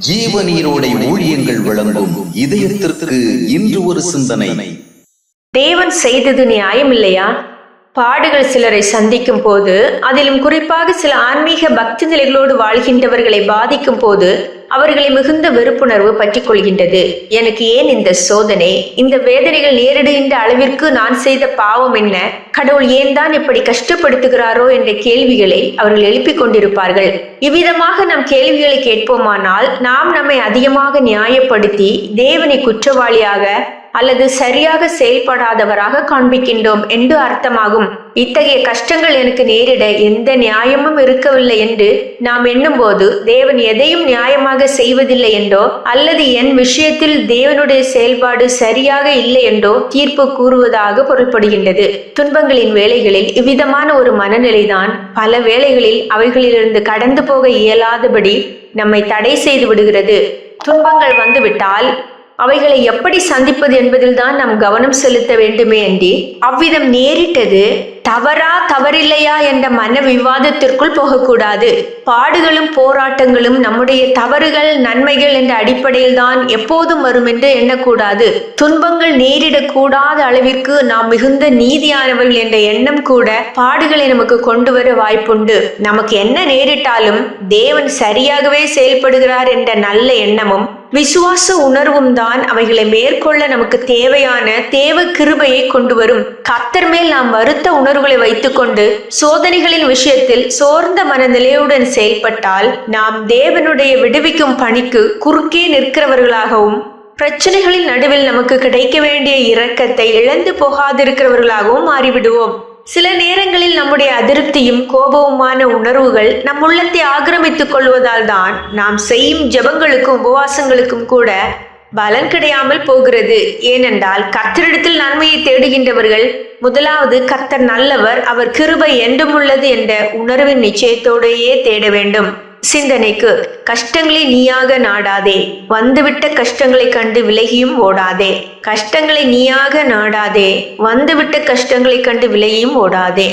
ஜீவநீரோடை ஊழியங்கள் வழங்கும் இதயத்திற்கு இன்று ஒரு சிந்தனை. தேவன் செய்தது நியாயம் இல்லையா பாடுகள் சிலரை சந்திக்கும் போது அதிலும் குறிப்பாக சில ஆன்மீக பக்தி நிலைகளோடு வாழ்கின்றவர்களை பாதிக்கும் போது அவர்களை மிகுந்த வெறுப்புணர்வு பற்றி கொள்கின்றது. எனக்கு ஏன் இந்த சோதனை? இந்த வேதனைகள் நேரிடுகின்ற அளவிற்கு நான் செய்த பாவம் என்ன? கடவுள் ஏன் தான் இப்படி கஷ்டப்படுத்துகிறாரோ என்ற கேள்விகளை அவர்கள் எழுப்பிக் கொண்டிருப்பார்கள். இவ்விதமாக நம் கேள்விகளை கேட்போமானால் நாம் நம்மை அதிகமாக நியாயப்படுத்தி தேவனை குற்றவாளியாக அல்லது சரியாக செயல்படாதவராக காண்பிக்கின்றோம் என்று அர்த்தமாகும். இத்தகைய கஷ்டங்கள் எனக்கு நேரிட எந்த நியாயமும் இருக்கவில்லை என்று நாம் எண்ணும்போது தேவன் எதையும் நியாயமாக செய்வதில்லை என்றோ அல்லது என் விஷயத்தில் தேவனுடைய செயல்பாடு சரியாக இல்லை என்றோ தீர்ப்பு கூறுவதாக பொருள்படுகின்றது. துன்பங்களின் வேலைகளில் இவ்விதமான ஒரு மனநிலைதான் பல வேளைகளில் அவைகளிலிருந்து கடந்து போக இயலாதபடி நம்மை தடை செய்து விடுகிறது. துன்பங்கள் வந்துவிட்டால் அவைகளை எப்படி சந்திப்பது என்பதில் தான் நாம் கவனம் செலுத்த வேண்டுமே அன்றி அவ்விதம் நேரிட்டது தவறா தவறில்லையா என்ற மன விவாதத்திற்குள் போகக்கூடாது. பாடுகளும் போராட்டங்களும் நம்முடைய தவறுகள் நன்மைகள் என்ற அடிப்படையில் தான் எப்போதும் வரும் என்று எண்ணக்கூடாது. துன்பங்கள் நேரிடக்கூடாத அளவிற்கு நாம் மிகுந்த நீதியானவர்கள் என்ற எண்ணம் கூட பாடுகளை நமக்கு கொண்டு வர வாய்ப்புண்டு. நமக்கு என்ன நேரிட்டாலும் தேவன் சரியாகவே செயல்படுகிறார் என்ற நல்ல எண்ணமும் விசுவாச உணர்வும் தான் அவைகளை மேற்கொள்ள நமக்கு தேவையான தேவ கிருபையை கொண்டு வரும். கத்தர் மேல் நாம் வருத்த உணர்வுகளை வைத்துக்கொண்டு சோதனைகளின் விஷயத்தில் சோர்ந்த மனநிலையுடன் செயல்பட்டால் நாம் தேவனுடைய விடுவிக்கும் பணிக்கு குறுக்கே நிற்கிறவர்களாகவும் பிரச்சனைகளின் நடுவில் நமக்கு கிடைக்க வேண்டிய இரக்கத்தை இழந்து போகாதிருக்கிறவர்களாகவும் மாறிவிடுவோம். சில நேரங்களில் நம்முடைய அதிருப்தியும் கோபவுமான உணர்வுகள் நம் உள்ளத்தை ஆக்கிரமித்துக் கொள்வதால் தான் நாம் செய்யும் ஜெபங்களுக்கும் உபவாசங்களுக்கும் கூட பலன் கிடையாமல் போகிறது. ஏனென்றால் கத்தரிடத்தில் நன்மையை தேடுகின்றவர்கள் முதலாவது கத்தர் நல்லவர் அவர் கிருபை என்றும் உள்ளது என்ற உணர்வின் நிச்சயத்தோடையே தேட வேண்டும். சிந்தனைக்கு கஷ்டங்களை நீயாக நாடாதே வந்துவிட்ட கஷ்டங்களை கண்டு விலகியும் ஓடாதே கஷ்டங்களை நீயாக நாடாதே வந்துவிட்ட கஷ்டங்களை கண்டு விலகியும் ஓடாதே.